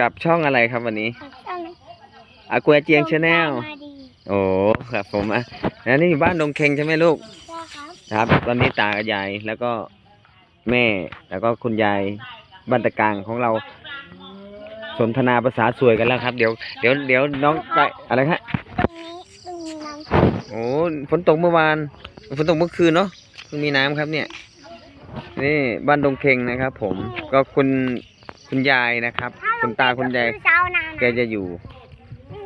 กับช่องอะไรครับวันนี้ช่องอากัวเจียงชาแนลมาดีโอ้ครับผมอะแล้วนี่อยู่บ้านดงเคงใช่ไหมลูกนะครับครับตอนนี้ตากับยายแล้วก็แม่แล้วก็คุณยายบ้านตะกลางของเรา สนทนาภาษาสวยกันแล้วครับ เดี๋ยวเดี๋ยวเดี๋ยวน้องไก่อะไรฮะตรงนี้ตรงนี้น้ำโอ้ฝนตกเมื่อวานฝนตกเมื่อคืนเนาะเพิ่งมีน้ำครับเนี่ย นี่บ้านดงเคงนะครับ ผมก็คุณ คุณยายนะครับ คุณตาคุณยายเช้านานแกจะอยู่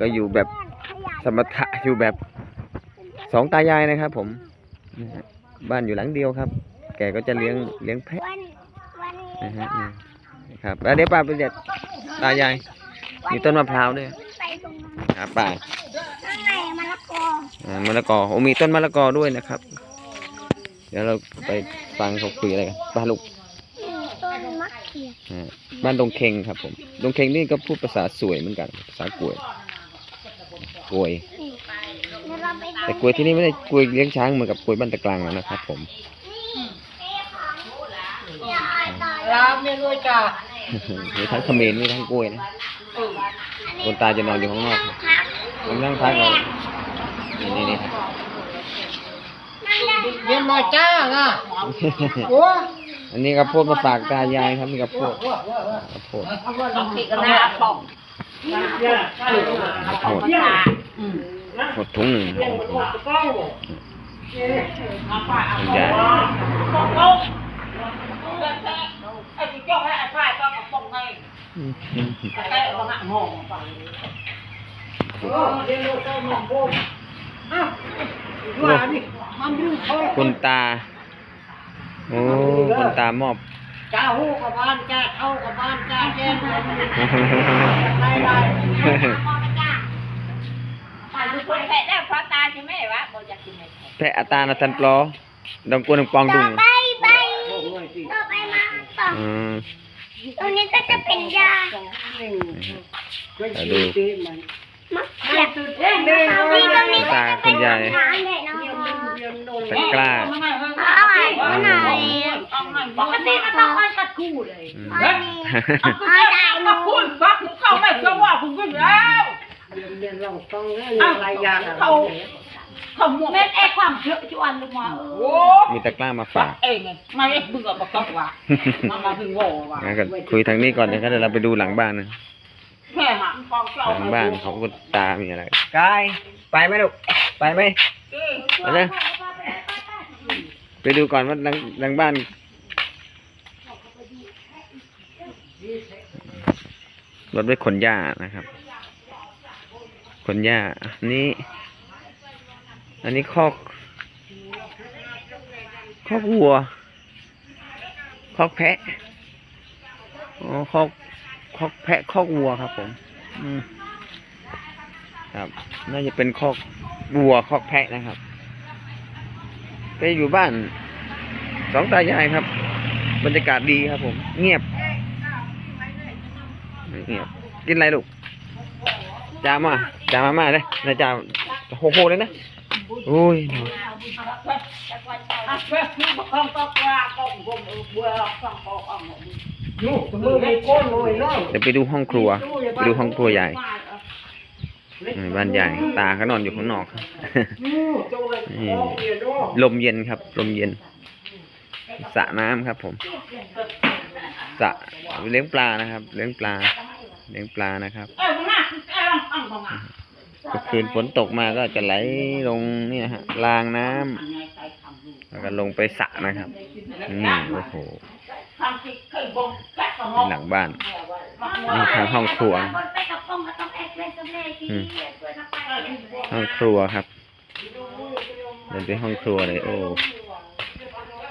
ก็อยู่แบบสมถะอยู่แบบสองตายายนะครับ ผมนะฮะบ้านอยู่หลังเดียวครับ แกก็จะเลี้ยงเลี้ยงแพะวันวันนะนี้ฮะก็นี่ครับแล้วเดี๋ยวป้าไปเด็ดตายายมีต้นมะพร้าวด้วยไปตรงนั้นครับป้าข้างในมะละกออ่ามะละกอโอ้มีต้นมะละกอด้วยนะครับ เดี๋ยวเราไปฟังเขาคุยอะไรกันป้าลูก อืมต้นมะเขือ อ่า บ้านดงเคงครับผมดงเคงนี่ก็พูดภาษาสวยเหมือนกัน ภาษากวยกวยนี่เดี๋ยวเราไปดูแต่กวยที่นี่ไม่ได้กวยเลี้ยงช้างเหมือนกับกวยบ้านตะกลางแล้วนะครับ ผมลาเมียรวยจ้ามีทั้งเขมรมีทั้งกล้วยนะคนตาจะนอนอยู่ข้างนอกครับผมนั่งพักเอานี่นี่นี่ครับเมียมาจ้าน่ะโอ้ อันนี้กระโพดมาฝากตายายครับนี่กระโพดกระโพดต้องติดกันนะปองกระโพดหมดถุงหนึ่งครับคุณยายไอ้ที่จ้องไอ้ฝ่ายก็ปองไงอืมไอ้บางอะห้องฟังโอ้เดี๋ยวเราหมองบุ้มอ้าวว่านี่มันดูเขาคุณตา โอ้ คุณตามมอบ จ้าหูกับบ้านจ้าเข้ากับบ้านจ้าแจ้งได้ได้ถ่ายรูปคนแพะได้เพราะตาใช่ไหมวะบอกอยากกินไหมแพะอาตานาทันปลอดองกวนดองปองดุงไปไปต่อไปมาต่ออืมตรงนี้ก็จะเป็นยาดูมะเขือนี่ตรงนี้ก็จะเป็นน้ำเลยนะตะกร้าอะไรอะไร ปกติก็ต้องอ้อยกัดคู่เลยอืมอะไรอะไรมาพูดฟักเข้าไม่ก็ว่าคุณขึ้นแล้วเรียนเราต้องเรื่องอะไรอย่างเขาเขาหมดแม่ไอ้ความเยอะจวนลงมาโอ้มีตะกร้ามาฝากเองไงมาเอ็กบึงกับบักว่ะมาถึงโง่ว่ะงั้นก็คุยทางนี้ก่อนนะครับเดี๋ยวเราไปดูหลังบ้านนะแม่หาฟองเจ้าหลังบ้านของคุณตา มีอะไรกายไปไหมลูก ไปไหมไปเลยไปดูก่อนว่าหลังหลังบ้าน รถไว้ขนหญ้านะครับขนหญ้าอันนี้ อันนี้คอก คอกวัว คอกแพะอ๋อคอกคอกแพะคอกวัวครับ ผม อืมครับ น่าจะเป็นคอกวัวคอกแพะนะครับไปอยู่บ้านสองตายายครับ บรรยากาศดีครับผม เงียบ เงียบกินอะไรลูกจามาจามามาเลยนะจาโหโหเลยนะโอ้ยอะเพื่อนคือบักคองก็กว่าก็กงเบื่อฟังก็อ่องลูกมือไม่ก้นเลยเนาะเดี๋ยวไปดูห้องครัวไปดูห้องครัวใหญ่อืมบ้านใหญ่ตาเขานอนอยู่ข้างนอกครับจงเลยออกเรียนเนาะลมเย็นครับ ลมเย็นสระน้ำครับ ผมสระเลี้ยงปลานะครับ เลี้ยงปลา เลี้ยงปลานะครับเอ้ยมึงน่ะเอ้ยอ่องอ่องอะเมื่อคืนฝนตกมาก็จะไหลลงเนี่ยฮะรางน้ำแล้วก็ลงไปสระนะครับนี่โอ้โหเป็นหลังบ้านนี่ทางห้องครัวคนไปกับปองก็ต้องเอ็กซ์เรย์สำเร็จที่อืมช่วยนักไปห้องครัวครับเดินไปห้องครัวเลยโอ้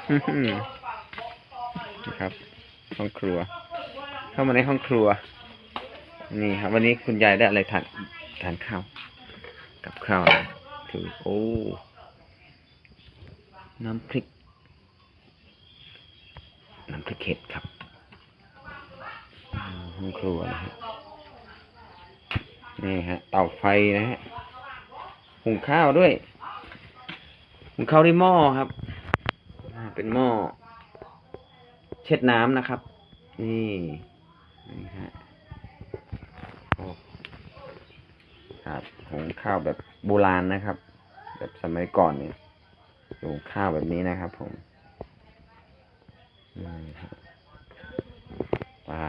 อื้อหือนะครับ ห้องครัว เข้ามาในห้องครัว นี่ครับ วันนี้คุณยายได้อะไรทานทานข้าว กับข้าวอะถือโอ้ น้ำพริก น้ำพริกเห็ดครับห้องครัวนะฮะนี่ฮะ เตาไฟนะฮะหุงข้าวด้วยหุงข้าวด้วยหม้อครับเป็นหม้อเช็ดน้ำนะครับ นี่นี่ฮะ ครับหุงข้าวแบบโบราณนะครับ แบบสมัยก่อนเนี่ยหุงข้าวแบบนี้นะครับ ผมอืมครับปลา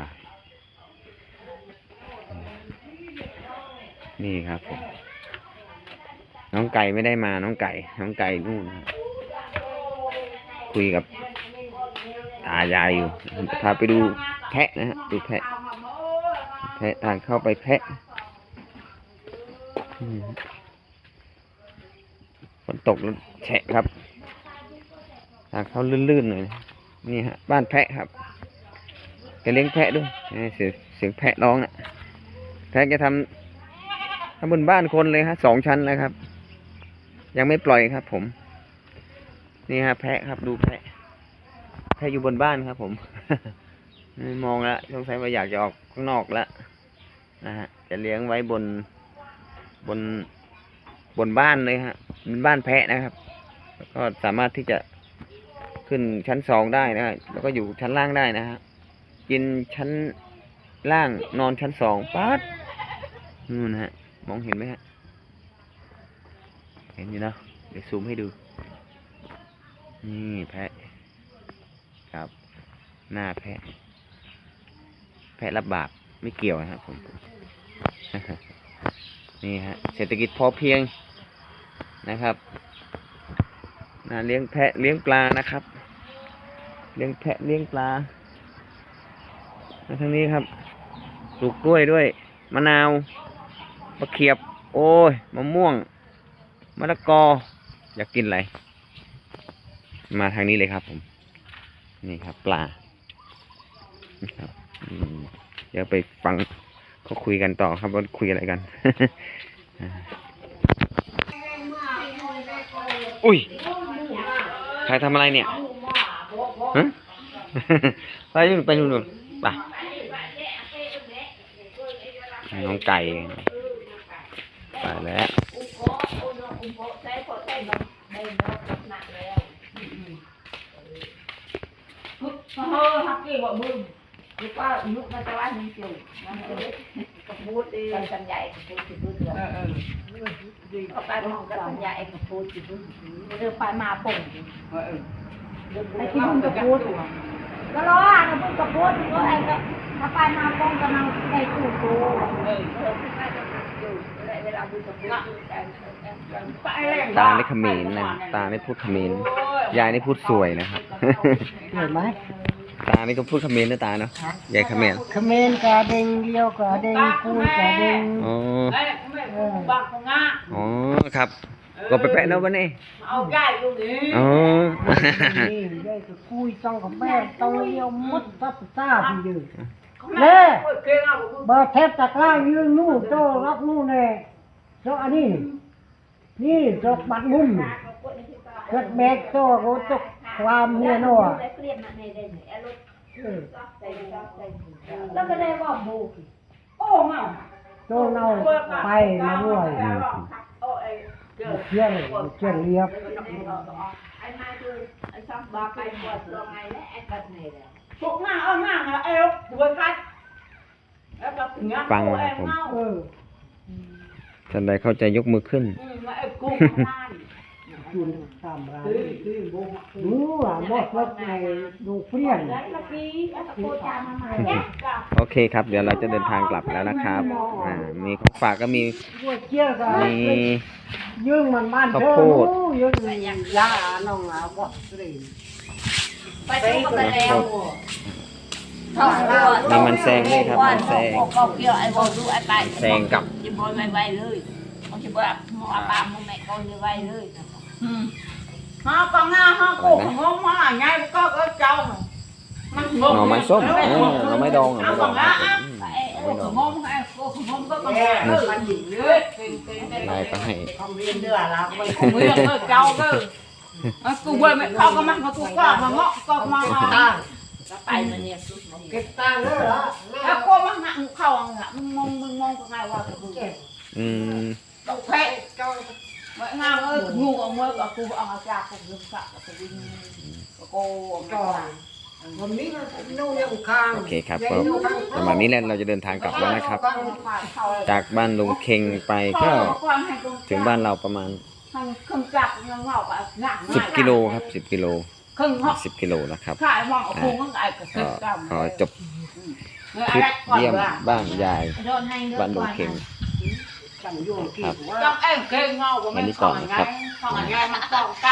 นี่ครับผม น้องไก่ไม่ได้มาน้องไก่ น้องไก่นู่นคุยกับตายายอยู่พาไปดูแพะนะฮะดูแพะแพะทางเข้าไปแพะ ฝนตกแล้วแฉะครับทางเขาลื่นๆหน่อยนี่ฮะ บ้านแพะครับแกเลี้ยงแพะด้วยเสียงเสียงแพะร้องน่ะ แพะแกทำทำบนบ้านคนเลยฮะสองชั้นแล้วครับ ยังไม่ปล่อยครับ ผม นี่ฮะ แพะครับ ดูแพะ แพะอยู่บนบ้านครับ ผมมองแล้วสงสัยว่าอยากจะออกข้างนอกแล้วนะฮะจะเลี้ยงไว้บน บนบนบ้านเลยฮะเป็นบ้านแพะนะครับ แล้วก็สามารถที่จะขึ้นชั้นสองได้นะแล้วก็อยู่ชั้นล่างได้นะฮะกินชั้นล่างนอนชั้นสองป๊ดนู่นนะฮะ มองเห็นไหมฮะ เห็นอยู่เนะเดี๋ยวซูมให้ดู นี่แพะครับ หน้าแพะ แพะรับบาปไม่เกี่ยวนะครับผม นี่ฮะเศรษฐกิจพอเพียงนะครับนะเลี้ยงแพะเลี้ยงปลานะครับ เลี้ยงแพะเลี้ยงปลามาทางนี้ครับปลูกกล้วยด้วยมะนาวมะเขียบ โอ้ยมะม่วงมะละกอ อยากกินอะไรมาทางนี้เลยครับ ผม นี่ครับ ปลาครับอืมเดี๋ยวไปฟัง เขาคุยกันต่อครับว่าคุยอะไรกัน อุ้ย ใครทำอะไรเนี่ยฮะไปนู่นไปนู่นนู่นไปน้องไก่ไปแล้วเฮ้ฮักกี้บอกมึง ลูกว่าลูกมาจะว่ามีจิ๋วมันจะกับบูดกันกันใหญ่กับบูดจิ๋วเถื่อนเอาไปมองกันใหญ่กับบูดจิ๋วเดินไปมาป่งไอ้ที่มึงกับบูดก็รออะกับมึงกับบูดก็ไอ้ก็ถ้าไปมาป่งกำลังไอ้ตู้โตเออเวลาบูดกับบูดไปแรงตาในเขมรนนะตาในพูดขมรยายในพูดสวยนะครับเห็นไหม ตานี่ก็พูดเขมรนะตาเนาะยายเขมรเขมรกาเด้งเลี้ยวกาเด้งคุยกาเด้งอ๋อเอ้ยไม่บางของง่าอ๋อครับ ก็ไปแปะเนาะวันนี้เอาใกล้ตรงนี้อ๋อนี่ได้ก็คุยต้องกับแม่ต้องเลี้ยวมุดซับซ่าพี่ดื้อแม่เก่งอะเบอร์เทปตะกร้ายืนนู่นโตรับนู่นแน่โตอันนี้นี่โตบัดมุมเกิดแบกโตก็ตก ความเฮียนัวเออแล้วก็ได้ว่าบูโอ้เมาโตเนาไปมาด้วยโอ้ไอ้เกิดเชี่ยงเชี่ยงเรียบไอ้มาคือไอ้ช่างบาไปปวดตัวไงและไอ้กัดไหนเลยพวกง่าเอาง่าอะเอวหัวกัดแล้วก็ถึงงั้นฟังนะครับผมเออท่านใดเข้าใจยกมือขึ้นอืมไอ้กุ้งนั่น จุนตามร้านรู้ว่าหมดรถในดูเปรี้ยนแล้วเมื่อกี้ไอ้ตะโกจามาใหม่เนี่ยกับโอเคครับ เดี๋ยวเราจะเดินทางกลับแล้วนะครับ อ่า มีของฝากก็มีด้วยเชี่ยกันมี ยื่งมันบ้านเธอข้าวโพด รู้ยื่งยาน้องอาบอสเลยไปสู้กันแล้วมีมันแซงด้วยครับมันแซง ก็เกี่ยวไอ้บอลดูไอ้ไปแซงกับ จะบอลไว้ไว้เลยเขาจะบอกมองอาปามองแม่ก็จะไว้เลยอืมฮะก็ง่าฮะโกงงงมาไงก็ก็เจ้ามันงงหน่อไม้ส้มเออหน่อไม้ดองหน่อไม้ดองครับผมอืมไอ้หน่อโอ้ไม้ดองงงไอ้โอ้งงก็ก็เออมันอยู่ เลยเป็นเป็นเป็นนายก็ให้ของเรียนเดือดแล้วไปกูเรื่องเจ้าก็กูเว้ยไม่เข้าก็มันกูก็มาเงาะก็มาก็ไปมัน เนี่ยสุดเก็บตังค์เลยเหรอแล้วก็มันหักเข้าอะมึงมองมึงมองก็ไงว่ากูอืมต้องแพ้ไม่งามเอ้ยงูเอาเมื่อกับกูเอาจากกูยืมกะกูวิ่งกูจอก็งผมนี้นู่นยังข้างโอเคครับก็ประมาณนี้แหละเราจะเดินทางกลับแล้วนะครับ จากบ้านลุงเคงไปก็ถึงบ้านเราประมาณครึ่งจับเงินงอกอะหนัก10กิโลครับ10กิโลครึ่งงอก10กิโลนะครับขายมองเอาพุงก็ไอ้กระก็ตึกกำขอจบคลิปเยี่ยมบ้านยายโดนให้เลือบ้านดลุก่งอนเคง สั่งอยู่กี่ว่าต้องเอ้เก่งเงาบ่แม่นของไงของไงมันต้องก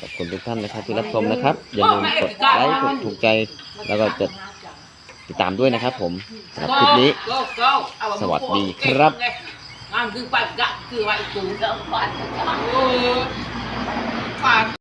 ขอบคุณทุกท่านนะครับที่รับชมนะครับ อย่าลืมกดไลค์กดถูกใจแล้วก็จะติดตามด้วยนะครับ ผมสำหรับคลิปนี้ สวัสดีครับงานคือปัดกะคือไว้กูเด้อปัดกะโอ้ยปัด